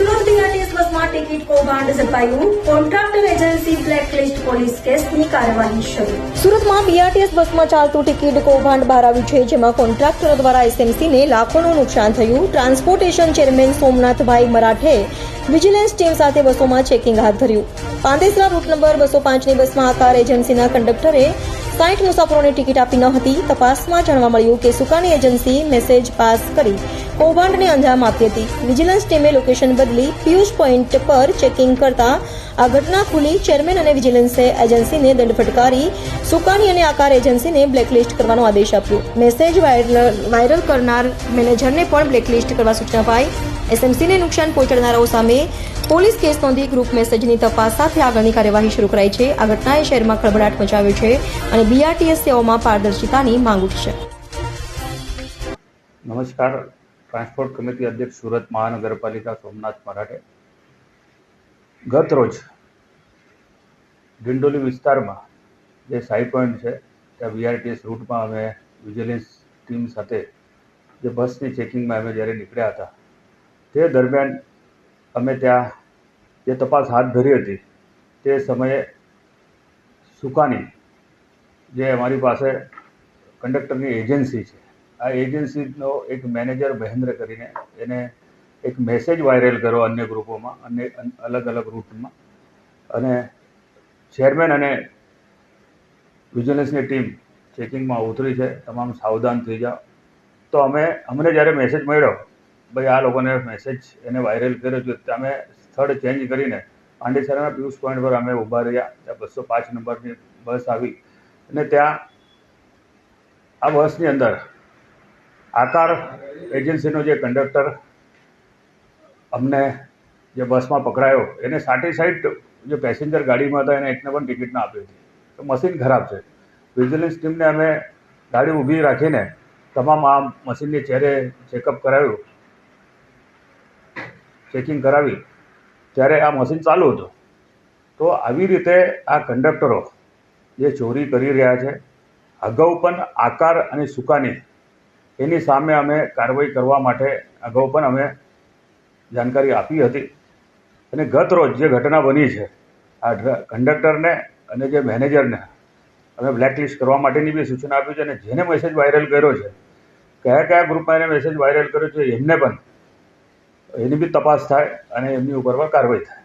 Surat BRTS બસમાં ticket કૌભાંડ ઝડપાયું. કોન્ટ્રાક્ટર એજન્સી બ્લેકલિસ્ટ પોલીસ કેસની કાર્યવાહી શરૂ. સુરતમાં બીઆરટીએસ બસમાં ચાલતું ટિકિટ કૌભાંડ બહાર આવ્યું છે, જેમાં કોન્ટ્રાક્ટર દ્વારા એસએમસીને લાખોનું નુકસાન થયું. Transportation chairman Somnathbhai Marathe vigilance team સાથે બસોમાં ચેકિંગ હાથ ધર્યું. પાંદેસરા રૂટ નંબર બસો પાંચની બસમાં આકાર એજન્સીના કંડક્ટરે સાઠ મુસાફરોને ટિકિટ આપી ન હતી. તપાસમાં જાણવા મળ્યું કે સુકાની એજન્સી મેસેજ પાસ કરી કૌભાંડને અંજામ આપી હતી. વિજિલન્સ ટીમે લોકેશન બદલી પિયુષ પોઈન્ટ પર ચેકિંગ કરતા આ ઘટના ખુલી ચેરમેન અને વિજિલન્સે એજન્સીને દંડ ફટકારી સુકાની અને આકાર એજન્સીને બ્લેકલિસ્ટ કરવાનો આદેશ આપ્યો. મેસેજ વાયરલ કરનાર મેનેજરને પણ બ્લેકલિસ્ટ કરવા સૂચના અપાઈ. એસએમસીને નુકસાન પહોંચાડનારાઓ સામે પોલીસ કેસ નોંધી ગ્રુપ મેસેજની તપાસ સાથે આગળની કાર્યવાહી શરૂ કરાઈ છે. આ ઘટનાએ શહેરમાં ખળભળાટ મચાવ્યો છે અને બીઆરટીએસ સેવાઓમાં પારદર્શિતાની માંગ છે. નમસ્કાર. ટ્રાન્સપોર્ટ કમિટી અધ્યક્ષ સુરત મહાનગરપાલિકા સોમનાથ મરાઠે. ગત રોજ ડિંડોલી વિસ્તારમાં જે સાઈ પોઈન્ટ છે, ત્યાં વીઆરટીએસ રૂટમાં અમે વિજિલન્સ ટીમ સાથે જે બસની ચેકિંગમાં અમે જ્યારે નીકળ્યા હતા તે દરમિયાન અમે ત્યાં જે તપાસ હાથ ધરી હતી, તે સમયે સુકાની, જે અમારી પાસે કંડક્ટરની એજન્સી છે, આ એજન્સીનો એક મેનેજર મહેન્દ્ર કરીને એને એક મેસેજ વાયરલ કર્યો અન્ય ગ્રુપોમાં અને અલગ અલગ રૂટમાં. અને ચેરમેન અને વિજિલન્સની ટીમ ચેકિંગમાં ઉતરી છે, તમામ સાવધાન થઈ જાઓ. તો અમે, અમને જ્યારે મેસેજ મળ્યો ભાઈ, આ લોકોને મેસેજ એને વાયરલ કર્યો છે. અમે સ્થળ ચેન્જ કરીને પાંડેસરાના પિયુષ પોઈન્ટ પર અમે ઊભા રહ્યા. ત્યાં બસો પાંચ નંબરની બસ આવી. અને ત્યાં આ બસની અંદર આકાર એજન્સીનો જે કંડક્ટર અમને જે બસમાં પકડાયો, એને સાટી સાઈડ જે પેસેન્જર ગાડીમાં હતા, એને એકને પણ ટિકિટ ના આપી હતી તો મશીન ખરાબ છે. વિજિલન્સ ટીમને અમે ગાડી ઊભી રાખીને તમામ આ મશીનની ચહેરે ચેકઅપ કરાવ્યું ચેકિંગ કરાવી, ત્યારે આ મશીન ચાલુ હતું. તો આવી રીતે આ કંડક્ટરો જે ચોરી કરી રહ્યા છે, અગાઉ પણ આકાર અને સુકાની, એની સામે અમે કાર્યવાહી કરવા માટે અગાઉ પણ અમે જાણકારી આપી હતી. અને ગત રોજ જે ઘટના બની છે, આ કંડક્ટરને અને જે મેનેજરને અમે બ્લેકલિસ્ટ કરવા માટેની બી સૂચના આપી છે અને જેને મેસેજ વાયરલ કર્યો છે કયા કયા ગ્રુપમાં એને મેસેજ વાયરલ કર્યો છે, એમને પણ એની બી તપાસ થાય અને એમની ઉપર પણ કાર્યવાહી થાય.